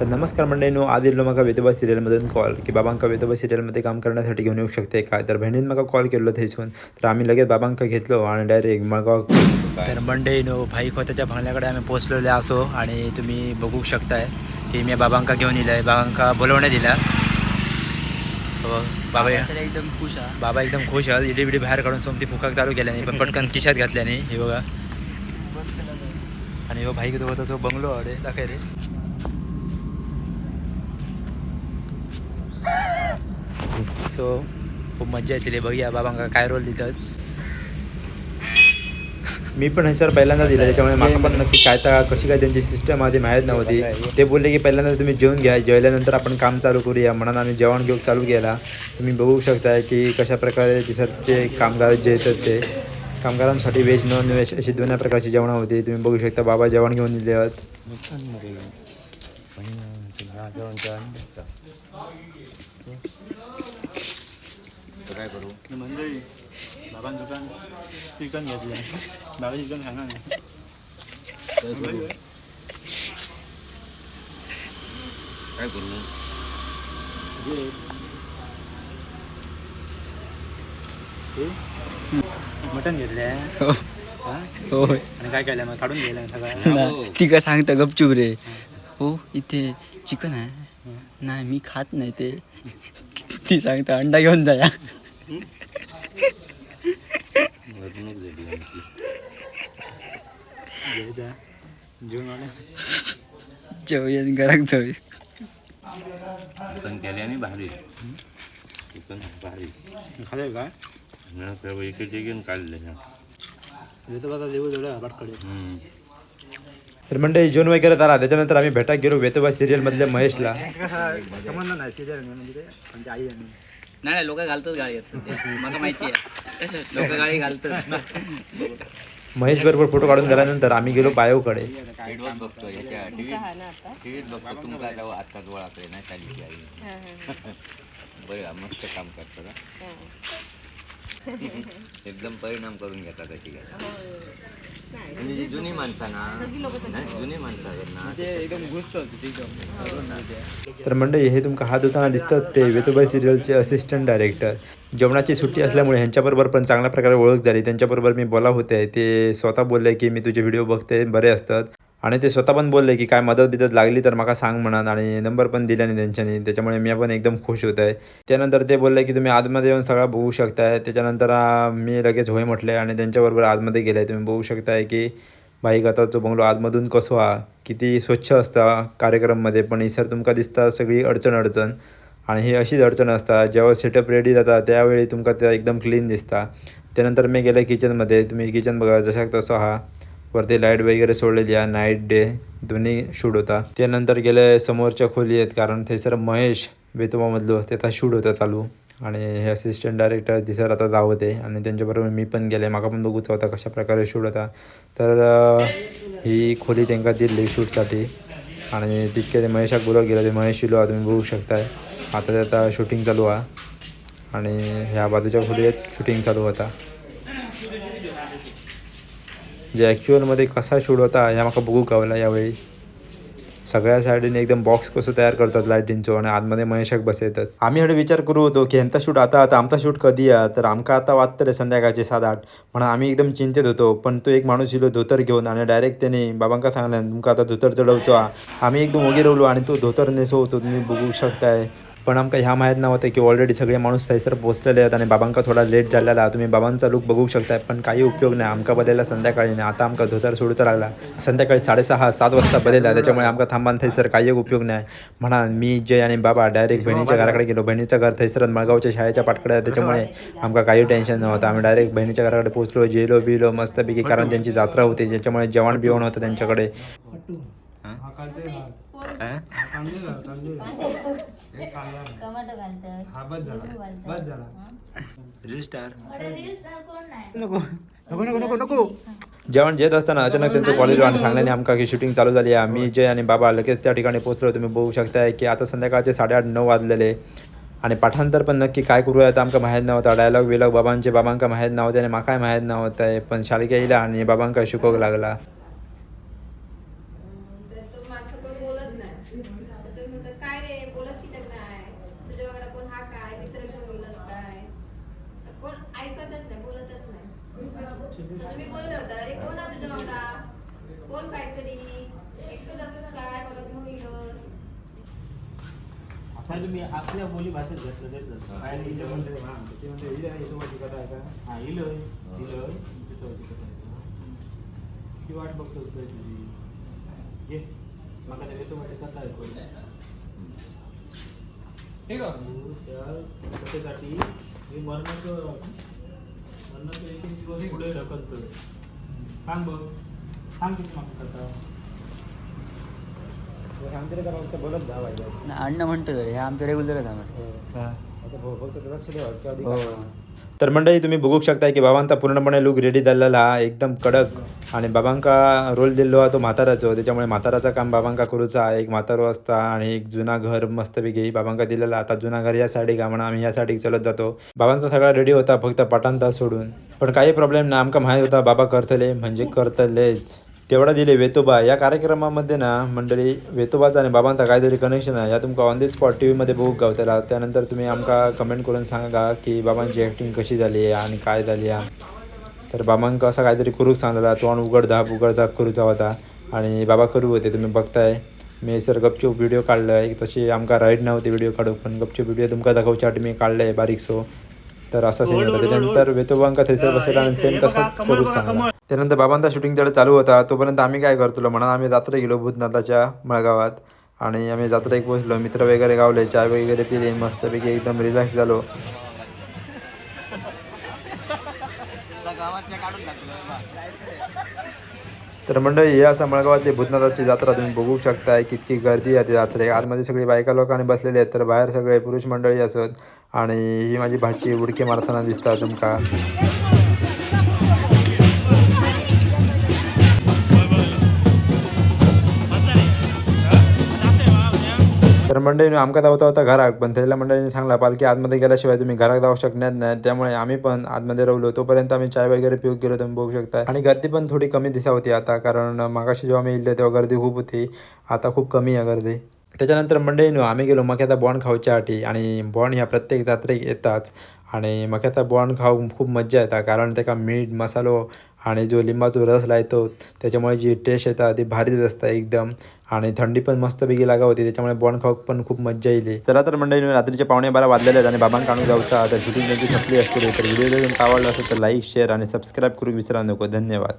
तर नमस्कार मंडळीनो आज येलो म्हाका वेतोबा सिरियलमधून कॉल. की बाबांका वेतोबा सिरियलमध्ये काम करण्यासाठी घेऊन येऊ शकते काय तर बहिणीन म्हाका कॉल केलो थंयसून तर आम्ही लगेच बाबांका घेतलो आणि डायरेक्ट मळगाव तर मंडळीनो भाई खोत्याच्या बंगल्याकडे आम्ही पोचलेले असो आणि तुम्ही बघू शकताय की मी बाबांका घेऊन येईल बाबांका बोलवण्यात दिला हो, बाबा एकदम खुश हा बाबा एकदम खुश आहेत. इडी बिडी बाहेर काढून सोमती फुकाक चालू केल्याने पण पटकन खिशात घातल्याने. हे बघा. आणि हो भाई होता तो बंगलो अडे दाखय रे. सो खूप मज्जा येते बघूया बाबांका काय रोल देतात. मी पण हे सर पहिल्यांदा दिलं त्याच्यामुळे मला पण नक्की काय तर कशी काय त्यांची सिस्टम आधी माहीत नव्हती. ते बोलले की पहिल्यांदा तुम्ही जेवून घ्या जेवल्यानंतर आपण काम चालू करूया. म्हणून आम्ही जेवण घेऊन चालू केला. तुम्ही बघू शकताय की कशा प्रकारे तिथचे कामगार जे येतात ते. कामगारांसाठी व्हेज नॉन व्हेज अशी दोन्ही प्रकारची जेवणं होती. तुम्ही बघू शकता बाबा जेवण घेऊन दिले. आहेत काय करू मंडळी बाबां दुकान चिकन घेतलं बाबा चिकन खाणार नाही काय करू मटन घेतले होय आणि काय केलं मग काढून गेलं सगळं ना ती काय सांगता गपचूप रे हो इथे चिकन आहे नाही मी खात नाही ते ती सांगता अंडा घेऊन जाया घरूनच झाली आमची जेवण आलं घरात जाऊया चिकन केल्याने भारी. चिकन भारी खाल्लं काय ना एक चिकन काढले ना. तर मंडळी जेवण वगैरे झाला त्याच्यानंतर आम्ही भेटाक गेलो वेतोबा सिरियलमधल्या महेशला. संबंध नाही नाही लोक घालतात गाडी मला माहिती आहे. लोक गाडी घालतात महेश बरोबर फोटो काढून झाल्यानंतर आम्ही गेलो बायोकडे. बघतो याच्या टीव्हीत टीव्हीत बघतो तुमचा आपले नाही आई. बरं मस्त काम करतात हा. एकदम परिणाम करून घेतात अशी काय म्हणजे जी जुनी माणसं ना नाही, जुनी माणसं आहेत ना ते एकदम. घुसत होते तर मंडळी हे तुमका हात धुताना दिसतात ते वेतुबाई सिरियलचे असिस्टंट डायरेक्टर जेवणाची सुट्टी असल्यामुळे ह्यांच्याबरोबर पण चांगल्या प्रकारे ओळख झाली. त्यांच्याबरोबर मी बोला होते. ते स्वतः बोलले की मी तुझे व्हिडिओ बघते. बरे असतात. आणि ते स्वतः पण बोलले की काय मदत बिदत लागली तर मला सांग म्हणत आणि नंबर पण दिल्याने त्यांच्यानी. त्याच्यामुळे मी पण एकदम खुश होत आहे. त्यानंतर ते बोलले की तुम्ही आतमध्ये येऊन सगळं बघू शकताय. त्याच्यानंतर मी लगेच होय म्हटले आणि त्यांच्याबरोबर आतमध्ये गेले. तुम्ही बघू शकताय की भाई गताचो बंगलो आतमधून कसो हा किती स्वच्छ असता कार्यक्रममध्ये. पण सर तुमका दिसता सगळी अडचण अडचण. आणि ही अशीच अडचण असता. जेव्हा सेटअप रेडी जाता त्यावेळी तुमका ते एकदम क्लीन दिसता. त्यानंतर मी गेलं किचनमध्ये तुम्ही किचन बघा जशाक तसं हा. वरती लाइट वगैरे सोडलेली आहे. नाईट डे दोन्ही शूट होता. त्यानंतर गेले समोरच्या खोली आहेत. कारण थंयसर महेश बेतोबामधलो त्याचा शूट होता चालू. आणि हे असिस्टंट डायरेक्टर तिसर आता जावते आणि त्यांच्याबरोबर मी पण गेले. माका पण बघूचा होता कशा प्रकारे शूट होता. तर ही खोली त्यांना दिली शूटसाठी. आणि तितके ते महेशाक बोलव गेलं ते महेश शिलो तुम्ही बघू शकताय. आता ते आता शूटिंग चालू आहे. आणि ह्या बाजूच्या खोलीत शूटिंग चालू होता. जे ॲक्च्युअलमध्ये कसा शूट होता ह्या म्हाका बघू गावला यावेळी. सगळ्या सायडीने एकदम बॉक्स कसं तयार करतात लायटींचो आणि आतमध्ये महेशाक बसयतात आम्ही हडे विचार करू होतो की यांचा शूट आता आता आमचा शूट कधी आहे? तर आमका आता वाटतले संध्याकाळचे सात आठ. म्हणून आम्ही एकदम चिंतेत होतो. पण तो एक माणूस येलो धोतर घेऊन आणि डायरेक्ट त्याने बाबांका सांगल्यान तुमका आता धोतर चढवचो आम्ही एकदम उगी रावलो आणि तो धोतर नेसो होतो तुम्ही बघू शकताय. पण आमका ह्या माहीत नव्हतं की ऑलरेडी सगळे माणूस थंयसर पोचलेले आहेत आणि बाबांका थोडा लेट झालेला तुम्ही बाबांचा लुक बघू शकताय पण काही उपयोग नाही. आमका बदलेला संध्याकाळी नाही. आता आमका धोतर सोडूचा लागला. संध्याकाळी साडेसहा सात वाजता बदलला. त्याच्यामुळे आमका थांबान थंयसर काही उपयोग नाही. म्हणा मी जय आणि बाबा डायरेक्ट बहिणीच्या घराकडे गेलो. बहिणीचं घर थंयसर मळगावच्या शाळेच्या पाटकडे आहे. त्याच्यामुळे आमका काही टेन्शन नव्हतं. आम्ही डायरेक्ट बहिणीच्या घराकडे पोहोचलो जेलो बिलो मस्तपैकी कारण त्यांची जत्रा होती. त्याच्यामुळे जेवण बिवण होतं त्यांच्याकडे. टोमॅटो घालतात रील स्टार कोण नाही? नको नको नको नको नको. जेवण जेत असताना अचानक त्यांचं कॉलेज आणि सांगल्याने आमका की शूटिंग चालू झाली आहे. मी जय आणि बाबा लगेच त्या ठिकाणी पोहोचलो तुम्ही बघू शकताय की आता संध्याकाळचे साडेआठ नऊ वाजलेले. आणि पाठांतर पण नक्की काय करूया तर आमकां माहीत नव्हता. डायलॉग बिलॉग बाबांचे बाबांका माहीत नव्हते आणि म्हाकाय माहीत नव्हतं पण शाळेक येयला आणि बाबांका शिकोवक लागला तो माणसं कोण बोलत नाही तर तुम्ही बोलत होता अरे कोण आहे तुझ्या मागा कोण काहीतरी? एकटंच असं काय? मला घेऊन येईल असं तुम्ही आपल्या बोली भाषेत घेतलं तेच झालं. बाहेर इथे म्हणते हा, ते म्हणते इले येतोबाची कथा आहे का? हा इलोय इलोय येतोबाची कथा आहे. का? ती वाट बघतो तुझी. तुझी ये माका त्या येतोबाची कथा ऐकू ठीक आहे. त्या कथेसाठी मी मरणाचं मरणाचं एक एक दिवस पुढे ढकलतो सांग बघ सांग किती माका कथा सांगते का फक्त बोलत जा पाहिजे अण्णा म्हणतो हे. आमचं रेग्युलरच आहे हो तर मंडळी तुम्ही बघू शकता की बाबांचा पूर्णपणे लुक रेडी झालेला हा एकदम कडक आणि बाबांका रोल दिलो हा तो म्हाताराचो. त्याच्यामुळे म्हाताराचं काम बाबांका करूचा एक म्हातारो असता आणि एक जुना घर मस्तपैकी बाबांका दिलेला. आता जुना घर या साईडी का म्हणून आम्ही या साडीक चलत जातो. बाबांचा सगळा रेडी होता फक्त पटांता सोडून. पण काही प्रॉब्लेम नाही. आमका माहीत होता बाबा करतले म्हणजे करतलेच. तेवढा दिले वेतोबा. या कार्यक्रमामध्ये ना मंडळी वेतोबाचा आणि बाबांचा काहीतरी कनेक्शन आहे. या तुमका ऑन दी स्पॉट टी व्हीमध्ये बघू गावतला. त्यानंतर तुम्ही आमका कमेंट करून सांगा की बाबांची ॲक्टिंग कशी झाली आहे आणि काय झाली आहे. तर बाबांका असं काहीतरी करूक सांगलेला तोंड उघडधाप उघडधाप करूचा होता आणि बाबा करू होते तुम्ही बघताय. मी सर गपचूप व्हिडिओ काढलं आहे तशी आमका राईड नव्हती व्हिडिओ काढू पण गपचूप व्हिडिओ तुमका दाखवच्यासाठी मी काढलं आहे बारीकसो. तर असा सीन होता. त्याच्यानंतर वेतोबांका थंयसर बसला आणि सेम तसंच करूक सांगला. त्यानंतर बाबांचा शूटिंग तेवढं चालू होता. तोपर्यंत आम्ही काय करतो म्हणून आम्ही जात्रा गेलो भूतनाथाच्या मळगावात. आणि आम्ही जात्रेक पोहोचलो मित्र वगैरे गावले चाय वगैरे पिले मस्तपैकी एकदम रिलॅक्स झालो. तर मंडळी हे असं मळगावातली भूतनाथाची जत्रा तुम्ही बघू शकताय. कितकी गर्दी आहे त्या जत्रेक आतमध्ये सगळी बायका लोकांनी बसलेले आहेत तर बाहेर सगळे पुरुष मंडळी असत. आणि ही माझी भाची उडकी मारताना दिसतात तुमका. मंडळीने आमका धावता होता घराक पण त्याला मंडळींनी सांगला पालखी आतमध्ये गेल्याशिवाय तुम्ही घरात जाऊ शकणार नाही त्यामुळे आम्ही पण आतमध्ये रवलो. तोपर्यंत आम्ही चाय वगैरे पिऊ गेलो तुम्ही बघू शकता. आणि गर्दी पण थोडी कमी दिसा होती आता कारण मागाशी जेव्हा आम्ही इल्ले तेव्हा गर्दी खूप होती. आता खूप कमी आहे गर्दी. त्याच्यानंतर मंडळीनो आम्ही गेलो मक्याचा बॉन्ड खाऊच्यासाठी आणि बॉन्ड ह्या प्रत्येक जात्रेक येताच. आणि मक्याचा बॉन्ड खाऊ खूप मज्जा येता कारण त्याका मीठ मसालो आणि जो लिंबाचो रस लायतो त्याच्यामुळे जी टेस्ट येता ती भारीच असता एकदम. आणि थंडी पण मस्तपैकी लागा होती त्याच्यामुळे बॉन्ड खाऊक पण खूप मज्जा येईल चला तर मंडळी रात्रीचे पावणे बारा वाजलेले आहेत आणि बाबांना काढून जाऊचा. तर शूटिंग त्यांची संपली असते तर व्हिडिओ जर आवडला असेल तर लाईक शेअर आणि सबस्क्राईब करू विसरा नको. धन्यवाद.